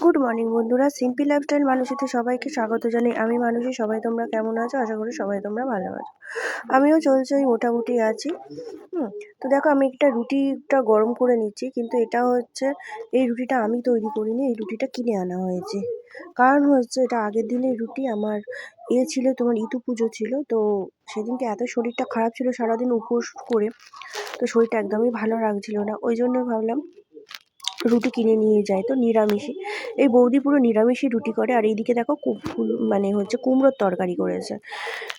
Good morning বন্ধুরা। Simple lifestyle মানুষেতে সবাইকে স্বাগত জানাই। আমি মানুষই সবাই তোমরা কেমন আছো? আশা করি সবাই তোমরা ভালো আছো। আমিও চলছে ওই মোটামুটি আছি। হুম, তো দেখো, আমি একটা রুটিটা গরম করে নিচ্ছি। কিন্তু এটা হচ্ছে, এই রুটিটা আমি তৈরি করিনি। এই রুটিটা কিনে আনা হয়েছে। কারণ হচ্ছে, এটা আগের দিনের রুটি। আমার এ ছিল, তোমার ইতু পুজো ছিল। তো সেদিনকে এত শরীরটা খারাপ ছিল, সারাদিন উপোস করে। তো শরীরটা একদমই ভালো লাগছিল না। ওই জন্য ভাবলাম রুটি কিনে নিয়ে যায় তো নিরামিষই এই বৌদি পুরো নিরামিষই রুটি করে আর এইদিকে দেখো ফুল মানে হচ্ছে কুমড়োর তরকারি করেছে।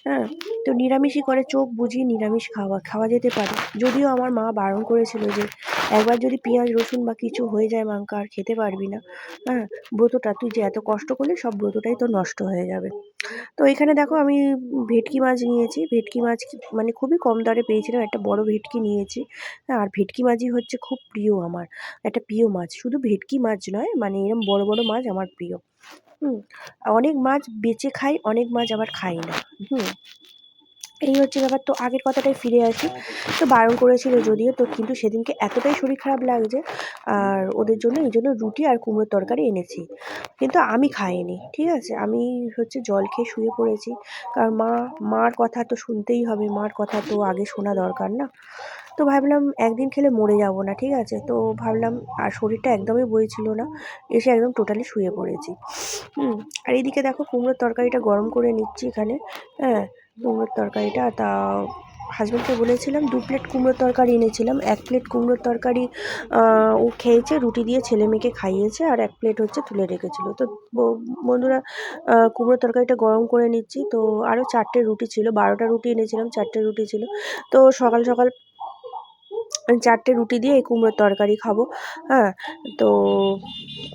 হ্যাঁ তো নিরামিষই করে, চোখ বুঝিয়ে নিরামিষ খাওয়া খাওয়া যেতে পারে। যদিও আমার মা বারণ করেছিল যে একবার যদি পেঁয়াজ, রসুন বা কিছু হয়ে যায় মাংকা আর খেতে পারবি না হ্যাঁ ব্রতটা তুই যে এত কষ্ট করলি, সব ব্রতটাই তো নষ্ট হয়ে যাবে। তো এখানে দেখো আমি ভেটকি মাছ নিয়েছি। ভেটকি মাছ মানে খুবই কম দরে পেয়েছিলাম, একটা বড় ভেটকি নিয়েছি হ্যাঁ আর ভেটকি মাছই হচ্ছে খুব প্রিয় আমার, একটা প্রিয় মাছ। শুধু ভেটকি মাছ নয় মানে এরম বড় বড় মাছ আমার প্রিয়। হুম, অনেক মাছ বেচে খাই, অনেক মাছ আবার খাই না। হুম এই হচ্ছে ব্যাপার। তো আগের কথাটাই ফিরে আসি। তো বারণ করেছিল যদিও, তো কিন্তু সেদিনকে এতটাই শরীর খারাপ লাগছে, আর ওদের জন্য, এই জন্য রুটি আর কুমড়োর তরকারি এনেছি। কিন্তু আমি খাইনি, ঠিক আছে? আমি হচ্ছে জল খেয়ে শুয়ে পড়েছি। কারণ মা, মার কথা তো শুনতেই হবে, মার কথা তো আগে শোনা দরকার না। তো ভাবলাম একদিন খেলে মরে যাব না, ঠিক আছে? তো ভাবলাম, আর শরীরটা একদমই বইছিল না, এসে একদম টোটালি শুয়ে পড়েছি। হুম, আর এইদিকে দেখো কুমড়োর তরকারিটা গরম করে নিচ্ছি এখানে হ্যাঁ? কুমড়োর তরকারিটা তা হাজব্যান্ডকে বলেছিলাম, দু প্লেট কুমড়োর তরকারি এনেছিলাম। এক প্লেট কুমড়োর তরকারি ও খেয়েছে, রুটি দিয়ে ছেলে মেয়েকে খাইয়েছে, আর এক প্লেট হচ্ছে তুলে রেখেছিল। তো বন্ধুরা কুমড়োর তরকারিটা গরম করে নিচ্ছি। তো আরও চারটে রুটি ছিল, বারোটা রুটি এনেছিলাম, চারটে রুটি ছিল। তো সকাল সকাল চারটে রুটি দিয়ে এই কুমড়োর তরকারি খাব হ্যাঁ? তো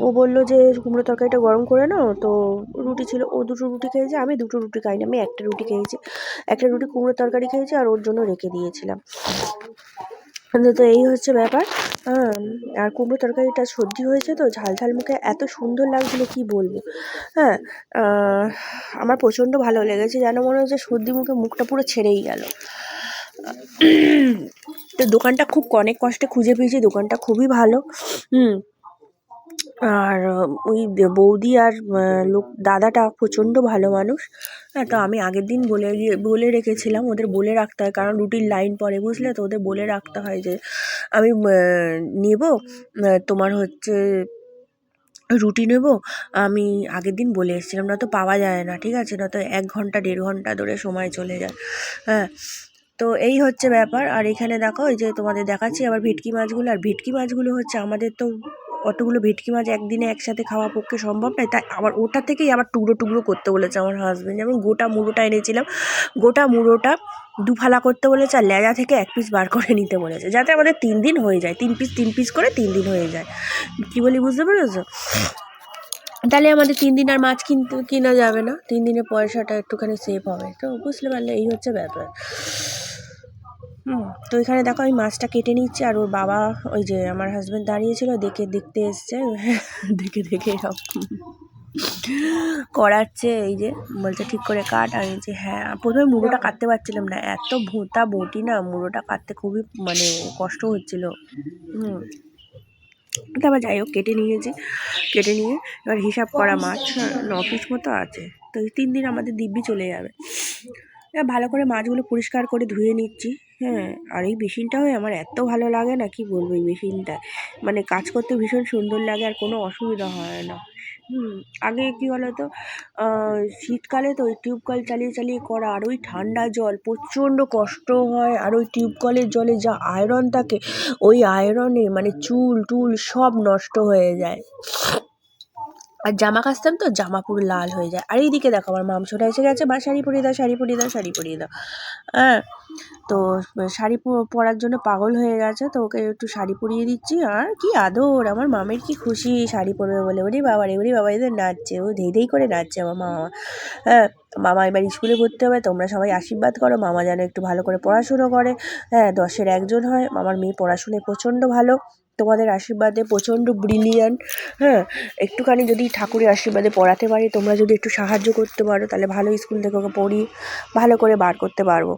ও বলল যে কুমড়ো তরকারিটা গরম করে নাও। তো রুটি ছিল, ও দুটো রুটি খেয়েছে, আমি দুটো রুটি খাইনি, আমি একটা রুটি খেয়েছি। একটা রুটি কুমড়ো তরকারি খেয়েছি আর ওর জন্য রেখে দিয়েছিলাম। তো এই হচ্ছে ব্যাপার হ্যাঁ? আর কুমড়ো তরকারিটা সর্দি হয়েছে তো, ঝাল ঝাল মুখে এত সুন্দর লাগছিল, কি বলব? হ্যাঁ? আমার প্রচণ্ড ভালো লেগেছে, যেন মনে হচ্ছে সর্দি মুখে মুখটা পুরো ছেড়েই গেল। তো দোকানটা খুব অনেক কষ্টে খুঁজে পেয়েছি, দোকানটা খুবই ভালো। হুম। আর ওই বৌদি আর লোক, দাদাটা প্রচণ্ড ভালো মানুষ। হ্যাঁ তো আমি আগের দিন বলে গিয়ে, বলে রেখেছিলাম, ওদের বলে রাখতে হয়, কারণ রুটির লাইন পড়ে, বুঝলে? তো ওদের বলে রাখতে হয় যে, আমি নেব তোমার হচ্ছে রুটি নেব। আমি আগের দিন বলে এসেছিলাম না তো পাওয়া যায় না, ঠিক আছে? না তো এক ঘণ্টা, দেড় ঘণ্টা ধরে সময় চলে যায়। হ্যাঁ তো এই হচ্ছে ব্যাপার। আর এখানে দেখো ওই যে তোমাদের দেখাচ্ছি আবার ভেটকি মাছগুলো। আর ভেটকি মাছগুলো হচ্ছে আমাদের তো অতগুলো ভেটকি মাছ একদিনে একসাথে খাওয়া পক্ষে সম্ভব নয়। তাই আবার ওটা থেকেই আবার টুকরো টুকরো করতে বলেছে আমার হাজব্যান্ড যেমন গোটা মুড়োটা এনেছিলাম, গোটা মুড়োটা দুফালা করতে বলেছে আর লেজা থেকে এক পিস বার করে নিতে বলেছে। যাতে আমাদের তিন দিন হয়ে যায়, তিন পিস তিন পিস করে তিন দিন হয়ে যায়। কী বলি, বুঝতে পেরেছ? তাহলে আমাদের তিন দিন আর মাছ কিনতে, কেনা যাবে না। তিন দিনের পয়সাটা একটুখানি সেভ হবে। তো বুঝতে পারলে, এই হচ্ছে ব্যাপার। হুম। তো এখানে দেখো আমি মাছটা কেটে নিচ্ছি আর ওর বাবা ওই যে আমার হাজব্যান্ড দাঁড়িয়েছিল, দেখে দেখতে এসছে। দেখে দেখে এরকম করাচ্ছে, এই যে বলছে ঠিক করে কাট। আর এই যে হ্যাঁ প্রথমে মুড়োটা কাটতে পারছিলাম না, এত ভোঁতা বটি না, মুড়োটা কাটতে খুবই মানে কষ্ট হচ্ছিল। হুম। তারপর যাই হোক, কেটে নিয়েছি, কেটে নিয়ে এবার হিসাব করা মাছ ন পিস মতো আছে। তো এই তিন দিন আমাদের দিব্যি চলে যাবে। ভালো করে মাছগুলো পরিষ্কার করে ধুয়ে নিচ্ছি। হ্যাঁ আর এই মেশিনটাও আমার এত ভালো লাগে না, কি বলব এই মেশিনটা? মানে কাজ করতে ভীষণ সুন্দর লাগে আর কোনো অসুবিধা হয় না। হুম, আগে কী বলতো? শীতকালে তো ওই টিউব কল চালিয়ে চালিয়ে করা আর ওই ঠান্ডা জল প্রচণ্ড কষ্ট হয় আর ওই টিউব কলের জলে যা আয়রন থাকে, ওই আয়রনে মানে চুল টুল সব নষ্ট হয়ে যায়। আর জামা কাচতাম তো, জামা পুরো লাল হয়ে যায়। আর এইদিকে দেখো, আমার মামসোটা এসে গেছে বা শাড়ি পরিয়ে দাও, শাড়ি পরিয়ে দাও, শাড়ি পরিয়ে দাও। হ্যাঁ তো শাড়ি পরার জন্য পাগল হয়ে গেছে, তো ওকে একটু শাড়ি পরিয়ে দিচ্ছি। আর কি আদর, আমার মামের কি খুশি, শাড়ি পরবে বলে। ওরে বাবা রে, ওরে বাবা, এদের নাচছে, ও ধেই ধেই করে নাচছে আমার মামা। হ্যাঁ মামা এবার স্কুলে ভর্তি হবে, তোমরা সবাই আশীর্বাদ করো, মামা যেন একটু ভালো করে পড়াশুনো করে। হ্যাঁ দশের একজন হয় আমার মেয়ে পড়াশুনোয় প্রচণ্ড ভালো। তোমাদের আশীর্বাদে প্রচণ্ড ব্রিলিয়ান্ট হ্যাঁ? একটুখানি যদি ঠাকুরের আশীর্বাদে পড়াতে পারি, তোমরা যদি একটু সাহায্য করতে পারো, তাহলে ভালো স্কুল থেকে ওকে পড়ি ভালো করে বার করতে পারব।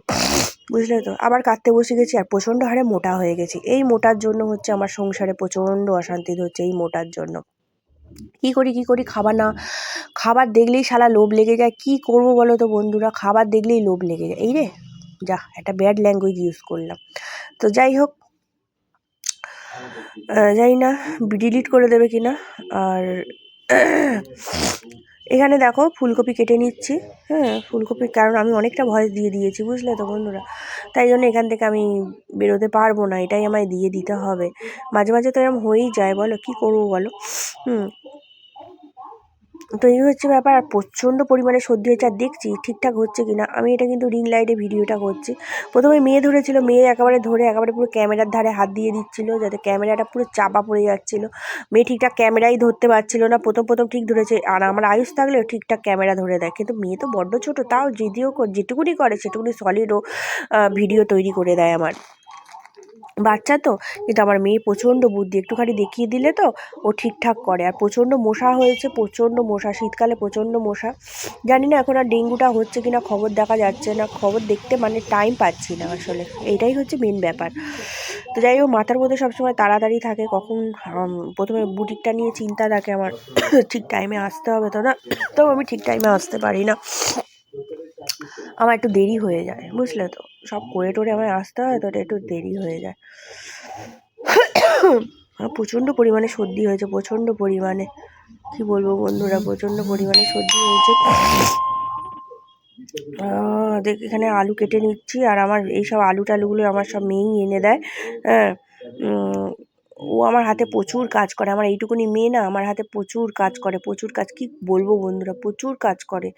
বুঝলে তো? আবার কাঁদতে বসে গেছি আর প্রচণ্ড হারে মোটা হয়ে গেছি। এই মোটার জন্য হচ্ছে আমার সংসারে প্রচণ্ড অশান্তি হচ্ছে এই মোটার জন্য। কী করি কী করি? খাবার না, খাবার দেখলেই শালা লোভ লেগে যায়। কী করব বলো তো বন্ধুরা? খাবার দেখলেই লোভ লেগে যায়। এই রে, যা, একটা ব্যাড ল্যাঙ্গুয়েজ ইউজ করলাম। তো যাই হোক জানি না ডিলিট করে দেবে কিনা। আর এখানে দেখো, ফুলকপি কেটে নিচ্ছি। হ্যাঁ ফুলকপি, কারণ আমি অনেকটা ভয়েস দিয়ে দিয়েছি, বুঝলে তো বন্ধুরা? তাই জন্য এখান থেকে আমি বেরোতে পারব না, এটাই আমায় দিয়ে দিতে হবে। মাঝে মাঝে তো এরকম হয়েই যায়, বলো কি করব বলো? হুম তো এই হচ্ছে ব্যাপার, আর প্রচণ্ড পরিমাণে সর্দি হয়েছে আর দেখছি ঠিকঠাক হচ্ছে কি না আমি এটা কিন্তু রিং লাইটে ভিডিওটা করছি। প্রথমে মেয়ে ধরেছিল, মেয়ে একেবারে ধরে একেবারে পুরো ক্যামেরার ধারে হাত দিয়ে দিচ্ছিল, যাতে ক্যামেরাটা পুরো চাপা পড়ে যাচ্ছিল। মেয়ে ঠিকঠাক ক্যামেরাই ধরতে পারছিল না, প্রথম প্রথম ঠিক ধরেছে। আর আমার আয়ুষ থাকলেও ঠিকঠাক ক্যামেরা ধরে দেয়। কিন্তু মেয়ে তো বড্ড ছোটো, তাও যদিও যেটুকুনি করে সেটুকুনি সলিডও ভিডিও তৈরি করে দেয় আমার। বাচ্চা তো, কিন্তু আমার মেয়ে প্রচণ্ড বুদ্ধি, একটুখানি দেখিয়ে দিলে তো ও ঠিকঠাক করে। আর প্রচণ্ড মশা হয়েছে, প্রচণ্ড মশা, শীতকালে প্রচণ্ড মশা। জানি না এখন আর ডেঙ্গুটা হচ্ছে কিনা, খবর দেখা যাচ্ছে না, খবর দেখতে মানে টাইম পাচ্ছি না আসলে। এইটাই হচ্ছে মেন ব্যাপার। তো যাই হোক, মাথার মধ্যে সবসময় তাড়াতাড়ি থাকে, কখন প্রথমে বুটিকটা নিয়ে চিন্তা থাকে আমার। ঠিক টাইমে আসতে হবে তো না? তো আমি ঠিক টাইমে আসতে পারি না। আমার একটু দেরি হয়ে যায় বুঝলে তো? সব করে টোরে আমায় আসতে হয় তো একটু দেরি হয়ে যায়। আমার প্রচণ্ড পরিমাণে সর্দি হয়েছে প্রচণ্ড পরিমাণে। কি বলব বন্ধুরা প্রচণ্ড পরিমাণে সর্দি হয়েছে। দেখ এখানে আলু কেটে নিচ্ছি আর আমার এইসব আলু টালুগুলো আমার সব মেয়েই এনে দেয় হ্যাঁ। ও আমার হাতে প্রচুর কাজ করে, আমার এইটুকুনি মেয়ে না, আমার হাতে প্রচুর কাজ করে, প্রচুর কাজ, কি বলব বন্ধুরা, প্রচুর কাজ করে,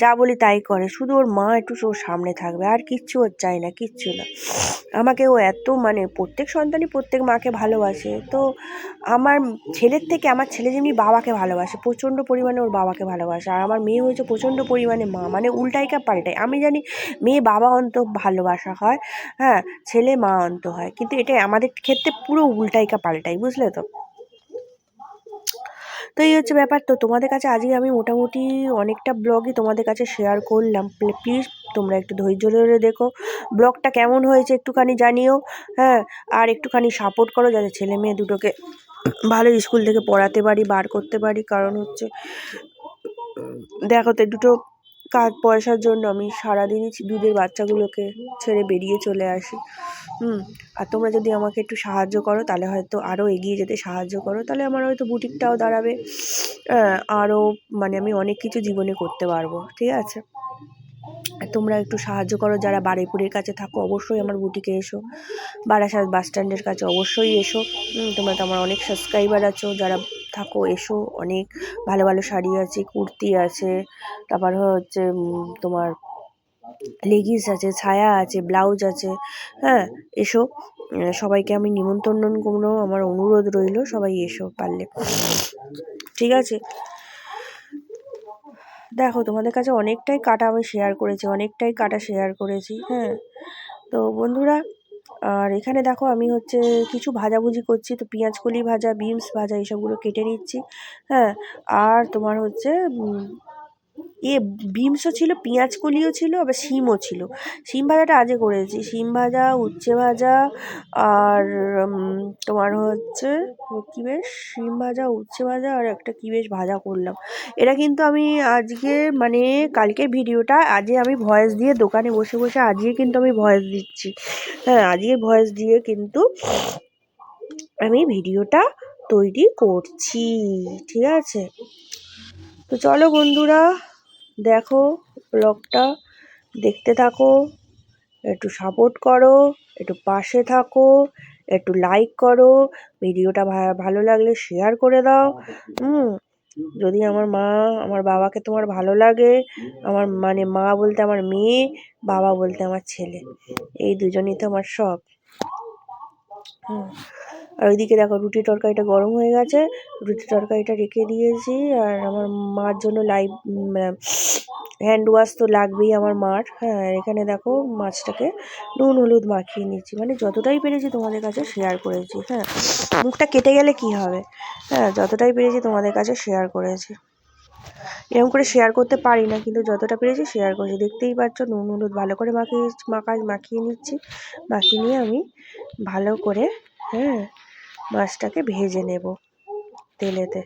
যা বলি তাই করে, শুধু ওর মা একটু ওর সামনে থাকবে, আর কিচ্ছু ওর চাই না, কিচ্ছু না, আমাকে ও এত মানে প্রত্যেক সন্তানই প্রত্যেক মাকে ভালোবাসে, তো আমার ছেলের থেকে আমার ছেলে যেমনি বাবাকে ভালোবাসে, প্রচণ্ড পরিমাণে ওর বাবাকে ভালোবাসে, আর আমার মেয়ে হয়েছে প্রচণ্ড পরিমাণে মা মানে উল্টাই কা পাল্টাই, আমি জানি মেয়ে বাবা অন্ত ভালোবাসা হয় হ্যাঁ ছেলে মা অন্ত হয়, কিন্তু এটা আমাদের ক্ষেত্রে পুরো উল্টাই কা পাল্টাই, বুঝলে তো? তো এই হচ্ছে ব্যাপার। তো তোমাদের কাছে আজকে আমি মোটামুটি অনেকটা ব্লগই তোমাদের কাছে শেয়ার করলাম। প্লিজ তোমরা একটু ধৈর্য ধরে দেখো। ব্লগটা কেমন হয়েছে একটুখানি জানিও হ্যাঁ? আর একটুখানি সাপোর্ট করো যাতে ছেলে মেয়ে দুটোকে ভালো স্কুল থেকে পড়াতে পারি, বার করতে পারি। কারণ হচ্ছে, দেখো তো দুটো কাজ পয়সার জন্য আমি সারাদিনই দুধের বাচ্চাগুলোকে ছেড়ে বেরিয়ে চলে আসি। হুম, আর তোমরা যদি আমাকে একটু সাহায্য করো, তাহলে হয়তো আরও এগিয়ে যেতে সাহায্য করো। তাহলে আমার হয়তো বুটিকটাও দাঁড়াবে। আরও মানে আমি অনেক কিছু জীবনে করতে পারব, ঠিক আছে? তোমরা একটু সাহায্য করো, যারা বারুইপুরের কাছে থাকো, অবশ্যই আমার বুটিকে এসো। বারাসাত বাস স্ট্যান্ডের কাছে অবশ্যই এসো। তোমরা তো আমার অনেক সাবস্ক্রাইবার আছো, যারা থাকো, এসো। অনেক ভালো ভালো শাড়ি আছে, কুর্তি আছে। তারপর হচ্ছে তোমার লেগিংস আছে, ছায়া আছে, ব্লাউজ আছে। হ্যাঁ এসো। সবাইকে আমি নিমন্ত্রণ করব। আমার অনুরোধ রইল, সবাই এসো পারলে। ঠিক আছে? দেখো, তোমাদের কাছে অনেকটাই কাটা আমি শেয়ার করেছি, অনেকটাই কাটা শেয়ার করেছি। হ্যাঁ তো বন্ধুরা আর এখানে দেখো আমি হচ্ছে কিছু ভাজাভুজি করছি, তো পেঁয়াজ কলি ভাজা, বিনস ভাজা, এইসবগুলো কেটে নিচ্ছি। হ্যাঁ আর তোমার হচ্ছে এ বিনসও ছিল, পেঁয়াজ কলিও ছিল, আবার শিমও ছিল। শিম ভাজাটা আজকে করেছি শিম ভাজা, উচ্ছে ভাজা, আর তোমার হচ্ছে, কী বেশ? শিম ভাজা, উচ্ছে ভাজা, আর একটা কী বেশ ভাজা করলাম। এটা কিন্তু আমি আজকে মানে কালকের ভিডিওটা, আজকে আমি ভয়েস দিয়ে দোকানে বসে বসে আজকে কিন্তু আমি ভয়েস দিচ্ছি। হ্যাঁ আজকে ভয়েস দিয়ে কিন্তু আমি ভিডিওটা তৈরি করছি। ঠিক আছে? তো চলো বন্ধুরা দেখো, ব্লগটা দেখতে থাকো, একটু সাপোর্ট করো, একটু পাশে থাকো, একটু লাইক করো, ভিডিওটা ভালো লাগলে শেয়ার করে দাও। হুম, যদি আমার মা, আমার বাবাকে তোমার ভালো লাগে, আমার মানে মা বলতে আমার মেয়ে, বাবা বলতে আমার ছেলে। এই দুজনই তো আমার সব। আর ওইদিকে দেখো রুটি তরকারিটা গরম হয়ে গেছে। রুটি তরকারিটা রেখে দিয়েছি। আর আমার মার জন্য লাইভ হ্যান্ড ওয়াশ তো লাগবেই আমার মার। হ্যাঁ এখানে দেখো মাছটাকে নুন হলুদ মাখিয়ে নিচ্ছি মানে যতটাই পেরেছি তোমাদের কাছে শেয়ার করেছি। হ্যাঁ মুখটা কেটে গেলে কি হবে? হ্যাঁ যতটাই পেরেছি তোমাদের কাছে শেয়ার করেছি। এরকম করে শেয়ার করতে পারি না, কিন্তু যতটা পেরেছি শেয়ার করেছি। দেখতেই পাচ্ছ, নুন, হলুদ ভালো করে মাখিয়ে মাখা, মাখিয়ে নিচ্ছি। মাখিয়ে নিয়ে আমি ভালো করে হ্যাঁ মাছটাকে ভেজে নেব তেলেতে।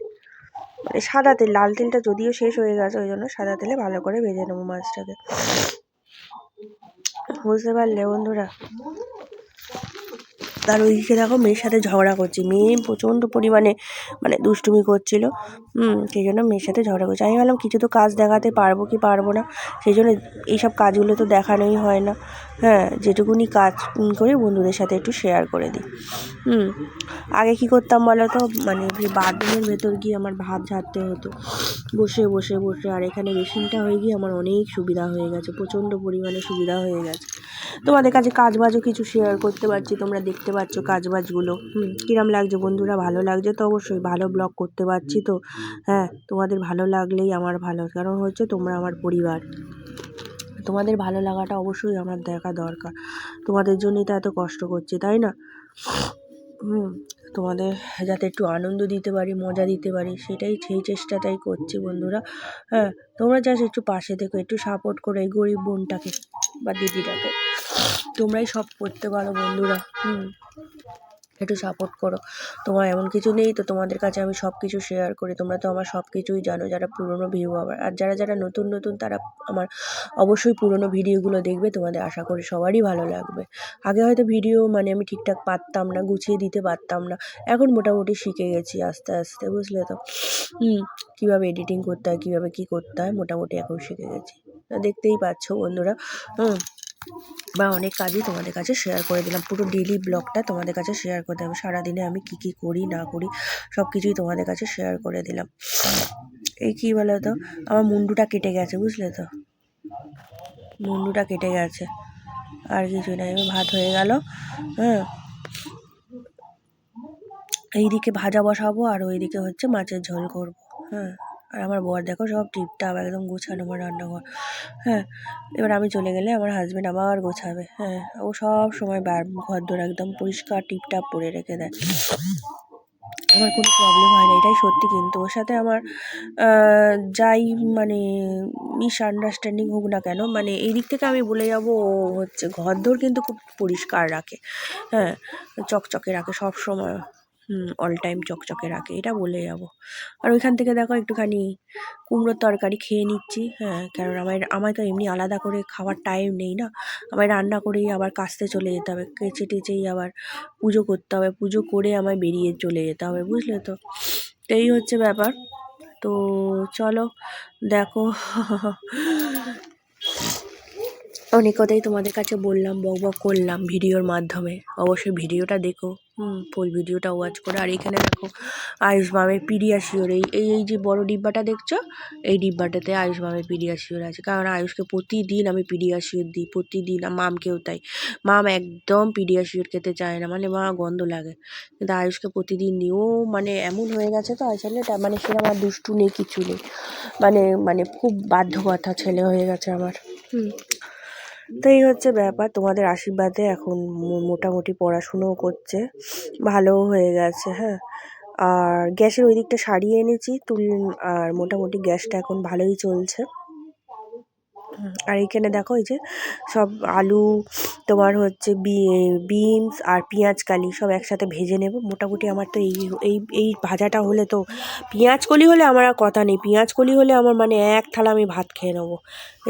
মানে সাদা তেল, লাল তেলটা যদিও শেষ হয়ে গেছে, ওই জন্য সাদা তেলে ভালো করে ভেজে নেব মাছটাকে। বুঝতে পারলে বন্ধুরা? আর ওইদিকে দেখো মেয়ের সাথে ঝগড়া করছি। মেয়ে প্রচণ্ড পরিমাণে মানে দুষ্টুমি করছিল। সেই জন্য মেয়ের সাথে ঝগড়া করছি। আমি ভাবলাম কিছু তো কাজ দেখাতে পারব কি পারব না। সেই জন্য এইসব কাজগুলো তো দেখানোই হয় না। হ্যাঁ যেটুকুনি কাজ করি, বন্ধুদের সাথে একটু শেয়ার করে দিই। হুম, আগে কি করতাম বলো তো মানে বাথরুমের ভেতর গিয়ে আমার ভাত ঝাড়তে হতো। বসে বসে বসে, আর এখানে মেশিনটা হয়ে গিয়ে আমার অনেক সুবিধা হয়ে গেছে, প্রচণ্ড পরিমাণে সুবিধা হয়ে গেছে। তোমাদের কাছে কাজবাজও কিছু শেয়ার করতে পারছি, তোমরা দেখতে পাচ্ছ কাজবাজগুলো। হুম, কিরম লাগছে? বন্ধুরা, ভালো লাগছে তো অবশ্যই। ভালো ব্লগ করতে পারছি তো। হ্যাঁ তোমাদের ভালো লাগলেই আমার ভালো, কারণ হচ্ছে তোমরা আমার পরিবার। তোমাদের ভালো লাগাটা অবশ্যই আমার দেখা দরকার। তোমাদের জন্যই তো এত কষ্ট করছি, তাই না? হুম, তোমাদের যাতে একটু আনন্দ দিতে পারি, মজা দিতে পারি, সেটাই, সেই চেষ্টাটাই করছি বন্ধুরা। হ্যাঁ তোমরা জাস্ট একটু পাশে থেকো, একটু সাপোর্ট করো এই গরিব বোনটাকে বা দিদিটাকে। তোমরাই সব করতে পারো বন্ধুরা, হুম। একটু সাপোর্ট করো। তোমার এমন কিছু নেই তো তোমাদের কাছে আমি সব কিছু শেয়ার করি। তোমরা তো আমার সব কিছুই জানো, যারা পুরনো ভিউ আবার আর যারা যারা নতুন নতুন, তারা আমার অবশ্যই পুরনো ভিডিওগুলো দেখবে। তোমাদের আশা করি সবারই ভালো লাগবে। আগে হয়তো ভিডিও মানে আমি ঠিকঠাক পারতাম না, গুছিয়ে দিতে পারতাম না। এখন মোটামুটি শিখে গেছি আস্তে আস্তে, বুঝলে তো? কীভাবে এডিটিং করতে হয়, কীভাবে কী করতে হয়, মোটামুটি এখন শিখে গেছি। দেখতেই পাচ্ছ বন্ধুরা, হুম। বা অনেক কাজই তোমাদের কাছে শেয়ার করে দিলাম। পুরো ডেলি ব্লগটা তোমাদের কাছে শেয়ার করে দিলাম। সারাদিনে আমি কি কি করি, না করি সব কিছুই তোমাদের কাছে শেয়ার করে দিলাম। এই কী বলো তো আমার মুন্ডুটা কেটে গেছে, বুঝলে তো? মুন্ডুটা কেটে গেছে। আর কিছু নাই ভাত হয়ে গেল। হ্যাঁ। এইদিকে ভাজা বসাবো আর ওইদিকে হচ্ছে মাছের ঝোল করব। হ্যাঁ। আর আমার বর দেখো সব টিপটাপ একদম গোছানো, আমার রান্নাঘর। হ্যাঁ এবার আমি চলে গেলে আমার হাজব্যান্ড আবার গোছাবে। হ্যাঁ ও সব সময় বার ঘর দোর একদম পরিষ্কার টিপটাপ করে রেখে দেয়। আমার কোনো প্রবলেম হয় না, এটাই সত্যি। কিন্তু ওর সাথে আমার যাই মানে মিস আন্ডারস্ট্যান্ডিং হোক না কেন মানে এই দিক থেকে আমি বলে যাব, ও হচ্ছে ঘর দোর কিন্তু খুব পরিষ্কার রাখে। হ্যাঁ চকচকে রাখে সব সময়। অল টাইম চকচকে রাখে, এটা বলে যাব। আর ওইখান থেকে দেখো একটুখানি কুমড়োর তরকারি খেয়ে নিচ্ছি হ্যাঁ কারণ আমার আমার তো এমনি আলাদা করে খাওয়ার টাইম নেই না। আমায় রান্না করেই আবার কাস্তে চলে যেতে হবে, কেচে টেচেই আবার পুজো করতে হবে, পুজো করে আমায় বেরিয়ে চলে যেতে হবে, বুঝলে তো তো? এই হচ্ছে ব্যাপার। তো চলো, দেখো। অনেক কথাই তোমাদের কাছে বললাম, বক বক করলাম ভিডিওর মাধ্যমে। অবশ্যই ভিডিওটা দেখো, হুম ফুল ভিডিওটা ওয়াচ করে। আর এখানে দেখো আয়ুষ মামের পিডিয়াশিওর এই এই এই যে বড় ডিব্বাটা দেখছ, এই ডিব্বাটাতে আয়ুষ মামের পিডিয়াশিওর আছে। কারণ আয়ুষকে প্রতিদিন আমি পিডিয়াশিওর দিই, প্রতিদিন। মামকেও তাই। মাম একদম পিডিয়াশিওর খেতে চায় না মানে মা গন্ধ লাগে। কিন্তু আয়ুষকে প্রতিদিন দিই ও মানে এমন হয়ে গেছে তো ছেলেটা মানে সেরকম আমার দুষ্টু নেই, কিছু নেই। মানে মানে খুব বাধ্যকথা ছেলে হয়ে গেছে আমার। হুম। তো এই হচ্ছে ব্যাপার। তোমাদের আশীর্বাদে এখন মোটামুটি পড়াশুনোও করছে, ভালোও হয়ে গেছে হ্যাঁ। আর গ্যাসের ওই দিকটা সারিয়ে এনেছি, তুল, আর মোটামুটি গ্যাসটা এখন ভালোই চলছে। আর এইখানে দেখো এই যে সব আলু, তোমার হচ্ছে বিনস আর পেঁয়াজ, কালি সব একসাথে ভেজে নেব। মোটামুটি আমার তো এই এই এই ভাজাটা হলে তো পেঁয়াজ কলি হলে আমার আর কথা নেই। পেঁয়াজ কলি হলে আমার মানে এক থালা আমি ভাত খেয়ে নেব।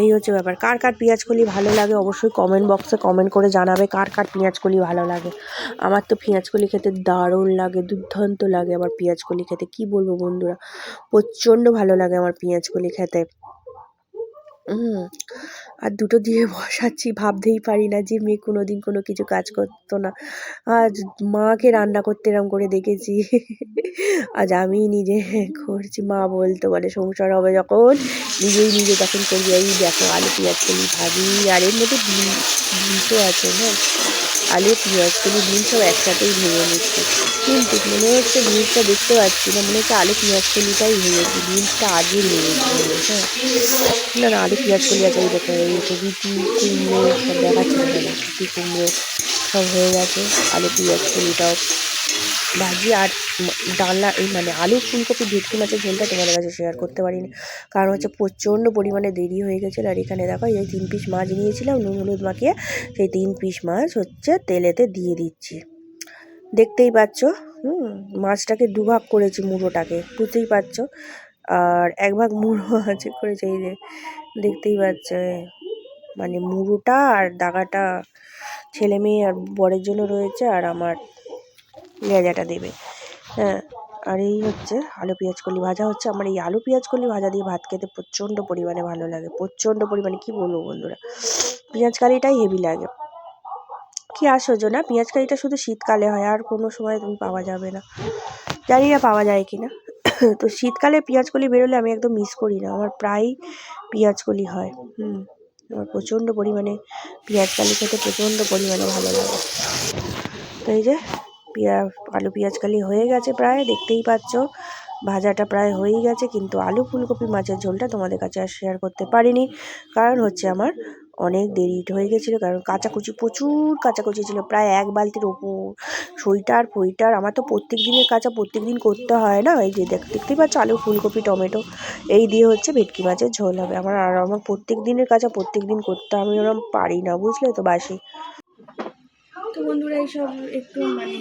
এই হচ্ছে ব্যাপার। কার কার পেঁয়াজ কলি ভালো লাগে অবশ্যই কমেন্ট বক্সে কমেন্ট করে জানাবে কার কার পেঁয়াজ কলি ভালো লাগে। আমার তো পেঁয়াজ কলি খেতে দারুণ লাগে, দুর্দান্ত লাগে আমার পেঁয়াজ কলি খেতে। কি বলব বন্ধুরা? প্রচণ্ড ভালো লাগে আমার পেঁয়াজ কলি খেতে। আর দুটো দিয়ে বসাচ্ছি, ভাবতেই পারি না যে মেয়ে কোনো দিন কোনো কিছু কাজ করতো না। আজ মাকে রান্না করতে এরম করে দেখেছি। আজ আমি নিজে করছি, মা বলতো বলে সংসার হবে যখন। নিজেই নিজে তখন করবি। এই দেখো, আলু, পেঁয়াজ, কলি ভাবি আর এর মধ্যে ডিম ডিম তো আছে হ্যাঁ। আলু, পেঁয়াজ, কলি, ডিম সব একসাথেই ভেঙে নিচ্ছে। কিন্তু মনে হচ্ছে জিনিসটা দেখতে পাচ্ছি না। মনে হচ্ছে আলু পেঁয়াজ কলিটাই ভেঙেছি। জিনিসটা আগে ভেঙেছি হ্যাঁ না না আলু পেঁয়াজ কলি আছে এই দেখো, এই হচ্ছে বিটি কুমড়ো সব দেখাচ্ছে না বিটি কুমড়ো সব হয়ে গেছে। আলু পেঁয়াজ কলিটাও ভাজি আর ডালনা, এই মানে আলু ফুলকপি ভেটকি মাছের ঝোলটা তোমাদের কাছে শেয়ার করতে পারিনি। কারণ হচ্ছে প্রচণ্ড পরিমাণে দেরি হয়ে গেছিল আর এখানে দেখো, এই তিন পিস মাছ নিয়েছিলাম, নুন, হলুদ মাখিয়ে সেই তিন পিস মাছ হচ্ছে তেলেতে দিয়ে দিচ্ছি। দেখতেই পাচ্ছ, হুম, মাছটাকে দুভাগ করেছি মুড়োটাকে, বুঝতেই পারছ? আর এক ভাগ মুড়ো আছে করেছে, এই যে দেখতেই পাচ্ছ মানে মুড়োটা আর দাগাটা ছেলে মেয়ে আর বরের জন্য রয়েছে আর আমার লেজাটা দেবে হ্যাঁ। আর এই হচ্ছে আলু পেঁয়াজ কলি ভাজা হচ্ছে, আমার এই আলু পেঁয়াজ কলি ভাজা দিয়ে ভাত খেতে প্রচণ্ড পরিমাণে ভালো লাগে, প্রচণ্ড পরিমাণে, কি বলব বন্ধুরা? পেঁয়াজ কালিটাই হেভি লাগে। কি আশ্চর্য না পেঁয়াজ কালিটা শুধু শীতকালে হয়, আর কোনো সময় তুমি পাওয়া যাবে না। জানি না পাওয়া যায় কি না তো শীতকালে পেঁয়াজ কলি বেরোলে আমি একদম মিস করি না। আমার প্রায়ই পেঁয়াজ কলি হয়। হুম, আমার প্রচণ্ড পরিমাণে পেঁয়াজ কালি খেতে প্রচণ্ড পরিমাণে ভালো লাগে। তো এই যে, পেঁয়া, আলু পেঁয়াজ কালি হয়ে গেছে প্রায়, দেখতেই পাচ্ছ। ভাজাটা প্রায় হয়েই গেছে, কিন্তু আলু ফুলকপি মাছের ঝোলটা তোমাদের কাছে আর শেয়ার করতে পারিনি। কারণ হচ্ছে আমার অনেক দেরি হয়ে গেছিল, কারণ কাচাকুচি, প্রচুর কাচাকুচি ছিল, প্রায় এক বালতির ওপর। সোয়েটার ফইটার আমার তো প্রত্যেক দিনের কাঁচা প্রত্যেক দিন করতে হয় না, এই যে দেখ- দেখতেই পাচ্ছ আলু, ফুলকপি, টমেটো, এই দিয়ে হচ্ছে ভেটকি মাছের ঝোল হবে। আমার আর আমার প্রত্যেক দিনের কাঁচা প্রত্যেক দিন করতে আমি ওরকম পারি না, বুঝলে তো বাসি? তো বন্ধুরা, এইসব একটু মানে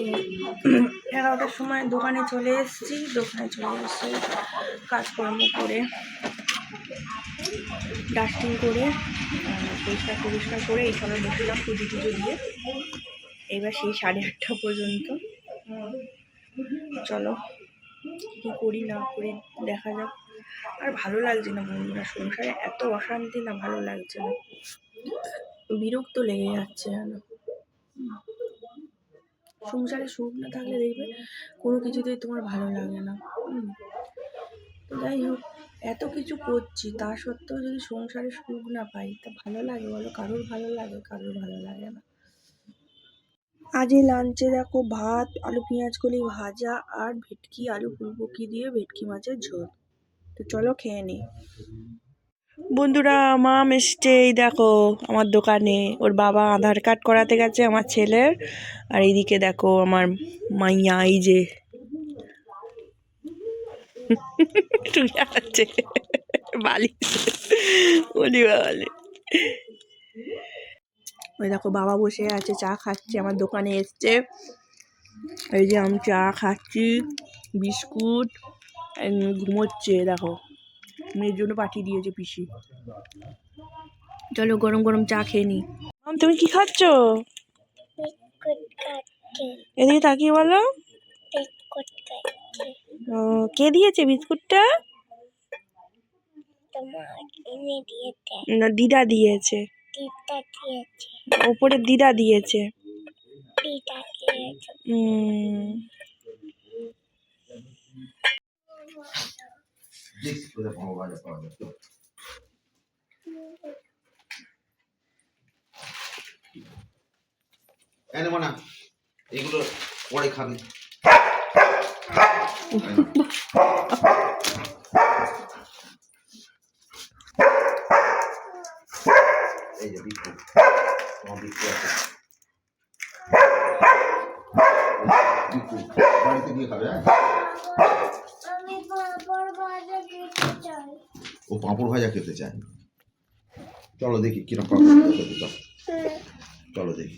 এগারোটার সময় দোকানে চলে এসেছি, দোকানে চলে এসে কাজকর্ম করে ডাস্টিং করে পরিষ্কার পরিষ্কার করে এই সময় বসলাম পুজো টুজো দিয়ে। এবার সেই সাড়ে আটটা পর্যন্ত। চলো, কী করি না করি দেখা যাক। আর ভালো লাগছে না বন্ধুরা, সংসারে এত অশান্তি না, ভালো লাগছে না। বিরক্ত লেগে যাচ্ছে যেন। সংসারে সুখ না থাকলে দেখবে কোনো কিছুতেই তোমার ভালো লাগে না। যাই হোক। এত কিছু করছি, তা সত্ত্বেও যদি সংসারে সুখ না পাই, তা ভালো লাগে বলো? কারোর ভালো লাগে, কারোর ভালো লাগে না। আজ এই লাঞ্চে দেখো ভাত, আলু, পেঁয়াজ, কলি ভাজা আর ভেটকি, আলু, ফুলকপি দিয়ে ভেটকি মাছের ঝোল। তো চলো খেয়ে নিই। বন্ধুরা মাম এসছে এই দেখো আমার দোকানে। ওর বাবা আধার কার্ড করাতে গেছে আমার ছেলের। আর এইদিকে দেখো আমার মাইয়া, এই যে শুয়ে আছে বালি ওই দেখো বাবা বসে আছে চা খাচ্ছে আমার দোকানে এসছে। এই যে আমি চা খাচ্ছি বিস্কুট ঘুমোচ্ছে দেখো। মেয়ের জন্য পাঠিয়ে দিয়েছে পিসি। চলো গরম গরম চা খেয়ে নি। তুমি কি খাচ্ছ। এদিকে তাকিয়ে বলো। ও, কে দিয়েছে বিস্কুটটা? না দিদা দিয়েছে। ওপরে দিদা দিয়েছে। মনা এগুলো পরে খাবি। এই যে বিক্রি তোমার বিক্রি আছে বাড়িতে গিয়ে খাবে ও পাঁপড় ভাজা খেতে চায়। চলো দেখি কীরকম পাঁপড় খেতে চাও। চলো দেখি।